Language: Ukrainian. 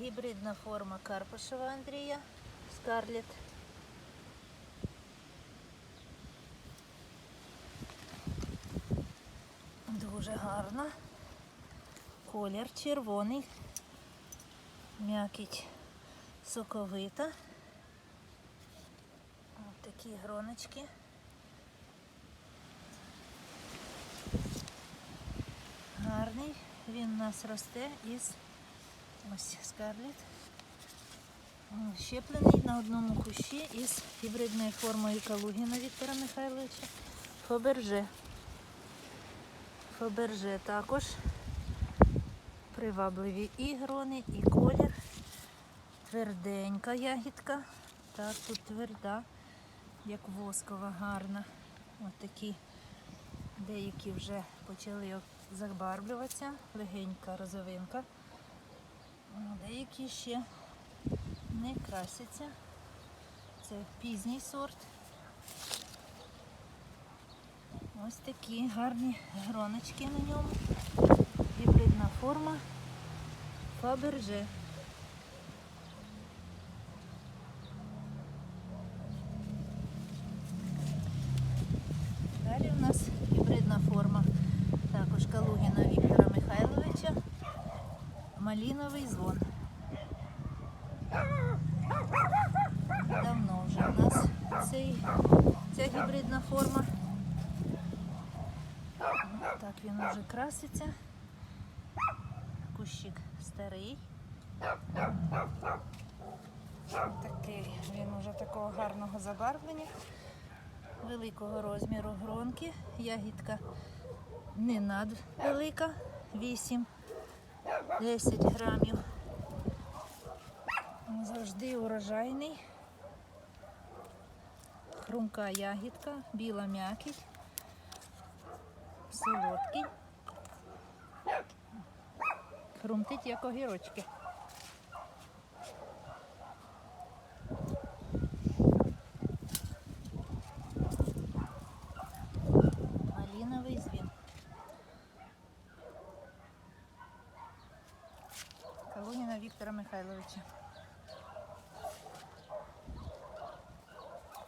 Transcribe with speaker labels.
Speaker 1: Гібридна форма Карпашева Андрія Скарлет. Дуже гарна. Колір червоний. М'якіть соковита. Ось такі гроночки. Гарний. Він у нас росте із ось скарлет. Щеплений на одному кущі із гібридною формою Калугіна Віктора Михайловича. Фаберже. Фаберже також привабливі і грони, і колір. Тверденька ягідка. Так, тут тверда, як воскова, гарна. Ось такі деякі вже почали забарвлюватися, легенька розовинка. Деякі ще не красяться. Це пізній сорт. Ось такі гарні гроночки на ньому. Гібридна форма Фаберже. Далі у нас гібридна форма також Калугіна. Маліновий звон. Давно вже у нас цей, ця гібридна форма. Так він вже краситься. Кущик старий. Такий він уже такого гарного забарвлення, великого розміру гронки. Ягідка не надвелика, 8-10 грамів. Завжди урожайний. Хрумка ягідка, біла м'якість, солодкий. Хрумтить як огірочки. Віктора Михайловича.